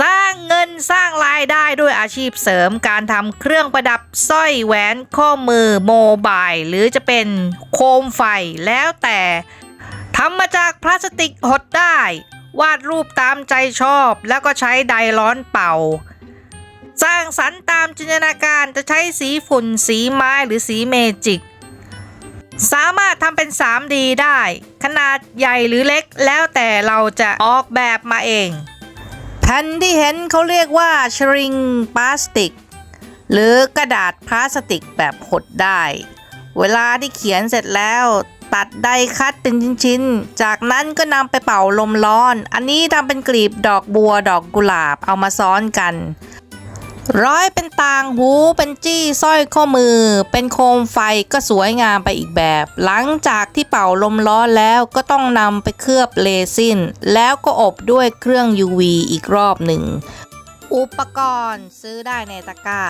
สร้างเงินสร้างรายได้ด้วยอาชีพเสริมการทำเครื่องประดับสร้อยแหวนข้อมือโมบายหรือจะเป็นโคมไฟแล้วแต่ทำมาจากพลาสติกหดได้ วาดรูปตามใจชอบ แล้วก็ใช้ไดร้อนเป่า สร้างสรรค์ตามจินตนาการจะใช้สีฝุ่น สีไม้หรือสีเมจิก สามารถทำเป็น 3D ได้ ขนาดใหญ่หรือเล็กแล้วแต่เราจะออกแบบมาเอง แผ่นที่เห็นเขาเรียกว่าชริงพลาสติก หรือกระดาษพลาสติกแบบหดได้ เวลาที่เขียนเสร็จแล้วตัดได้คัดเป็นชิ้นๆ จากนั้นก็นำไปเป่าลมร้อน อันนี้ทำเป็นกลีบดอกบัวดอกกุหลาบเอามาซ้อนกัน ร้อยเป็นต่างหูเป็นจี้สร้อยข้อมือ เป็นโคมไฟก็สวยงามไปอีกแบบ หลังจากที่เป่าลมร้อนแล้วก็ต้องนำไปเคลือบเลซินแล้วก็อบด้วยเครื่อง UV อีกรอบหนึ่ง อุปกรณ์ซื้อได้ในตะกร้า